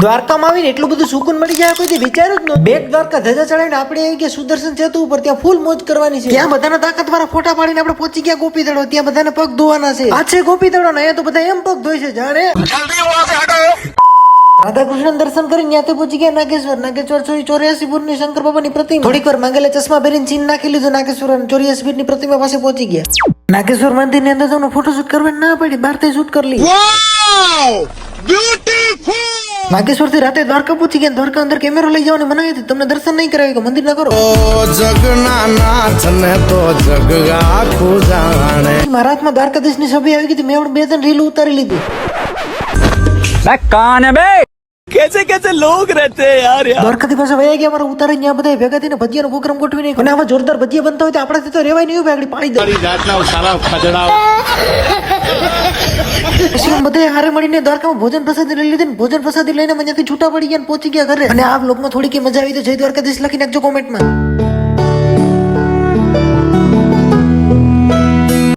દ્વારકામાં આવીને એટલું બધું સુકૂન મળી જાય કોઈ વિચાર્યું જ ન બેટ દ્વારકા ધજા ચડાવીને આપણે આવી ગયા સુદર્શન સેતુ ઉપર ત્યાં ફૂલ મોજ કરવાની છે. ત્યાં બધાના તાકાત વાળા ફોટા પાડીને આપણે પહોંચી ગયા ગોપી દડો ત્યાં બધાને પગ ધોવાના છે. આ છે ગોપી દડો ને અહીંયા તો બધા એમ પગ ધોઈ છે જાણે. રાધા કૃષ્ણ દર્શન કરીને ત્યાંથી પહોંચી ગયા નાગેશ્વર. નાગેશ્વર ચોરી ચોર્યાસી ફૂટની શંકર બાબાની પ્રતિમા. થોડીક વાર માંગેલા ચશ્મા પહેરીને ચીન નાખી લીધું નાગેશ્વર અને ચોર્યાસી ફીટની પ્રતિમા પાસે પહોંચી ગયા. નાગેશ્વર મંદિરની અંદર તમને ફોટોશૂટ કરવાની ના પડી બહારથી શૂટ કરી લીધી. નાગેશ્વરથી રાતે દ્વારકા પૂછી ગયા દ્વારકા અંદર કેમેરો લઈ જવાની મનાવી હતી તમને દર્શન નહીં કરાવી કે મંદિર ના કરો જગના નાથ ને તો જગ આખું જાણે. મારા હાથમાં દ્વારકાધીશની છબી આવી ગઈ મેં બે ત્રણ રીલ ઉતારી લીધી. બે કાને બે. કેસે કેસે લોગ રહેતે યાર યાર. દ્વારકાથી પાસે વયા ગયા મારા ઉતારે ત્યાં બધા ભેગા થઈને ભજીયાનો પ્રોગ્રામ ગોઠવી અને આવા જોરદાર ભજીયા બનતા હોય તો આપણાથી તો રેવાય નહીં ભાઈ પાણી દે. રાતના સારા ખજડાઓ પછી અમે બધા હારે મળીને દ્વારકામાં ભોજન પ્રસાદી લઈ લીધી ભોજન પ્રસાદી લઈને મજાથી છૂટા પડી ગયા પહોંચી ગયા ઘરે. અને આ બ્લોગમાં થોડી કે મજા આવી તો જય દ્વારકાધીશ લખી નાખજો કોમેન્ટમાં.